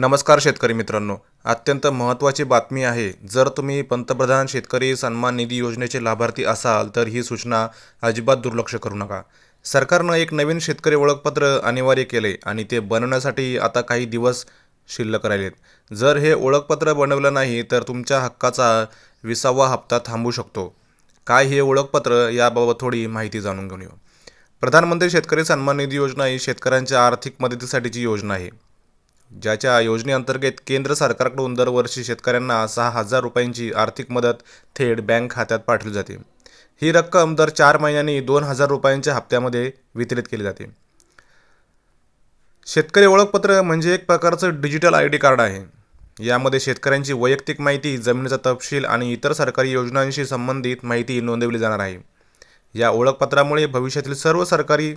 नमस्कार शेतकरी मित्रांनो. अत्यंत महत्त्वाची बातमी आहे जर तुम्ही पंतप्रधान शेतकरी सन्मान निधी योजनेचे लाभार्थी असाल तर ही सूचना अजिबात दुर्लक्ष करू नका. सरकारनं एक नवीन शेतकरी ओळखपत्र अनिवार्य केले आणि ते बनवण्यासाठी आता काही दिवस शिल्लक राहिलेत. जर हे ओळखपत्र बनवलं नाही तर तुमच्या हक्काचा विसावा हप्ता थांबू शकतो. काय हे ओळखपत्र याबाबत थोडी माहिती जाणून घेऊन येऊ. प्रधानमंत्री शेतकरी सन्मान निधी योजना ही शेतकऱ्यांच्या आर्थिक मदतीसाठीची योजना आहे. ज्याच्या योजनेअंतर्गत केंद्र सरकारकडून दरवर्षी शेतकऱ्यांना सहा हजार रुपयांची आर्थिक मदत थेट बँक खात्यात पाठवली जाते. ही रक्कम दर चार महिन्यांनी दोन हजार रुपयांच्या हप्त्यामध्ये वितरित केली जाते. शेतकरी ओळखपत्र म्हणजे एक प्रकारचं डिजिटल आय डी कार्ड आहे. यामध्ये शेतकऱ्यांची वैयक्तिक माहिती जमिनीचा तपशील आणि इतर सरकारी योजनांशी संबंधित माहिती नोंदवली जाणार आहे. या ओळखपत्रामुळे भविष्यातील सर्व सरकारी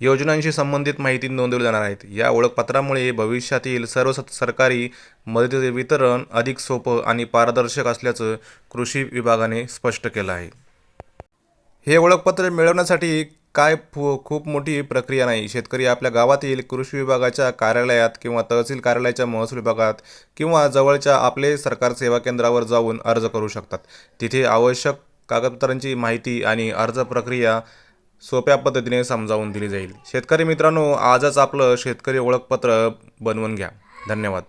योजनांशी संबंधित माहिती नोंदवली जाणार आहेत. या ओळखपत्रामुळे भविष्यातील सर्व सरकारी मदतीचे वितरण अधिक सोपं आणि पारदर्शक असल्याचं कृषी विभागाने स्पष्ट केलं आहे. हे ओळखपत्र मिळवण्यासाठी काय फु खूप मोठी प्रक्रिया नाही. शेतकरी आपल्या गावातील कृषी विभागाच्या कार्यालयात किंवा तहसील कार्यालयाच्या महसूल विभागात किंवा जवळच्या आपले सरकार सेवा केंद्रावर जाऊन अर्ज करू शकतात. तिथे आवश्यक कागदपत्रांची माहिती आणि अर्ज प्रक्रिया सोप्या पद्धतीने समजावून दिली जाईल. शेतकरी मित्रांनो आजच आपलं शेतकरी ओळखपत्र बनवून घ्या. धन्यवाद.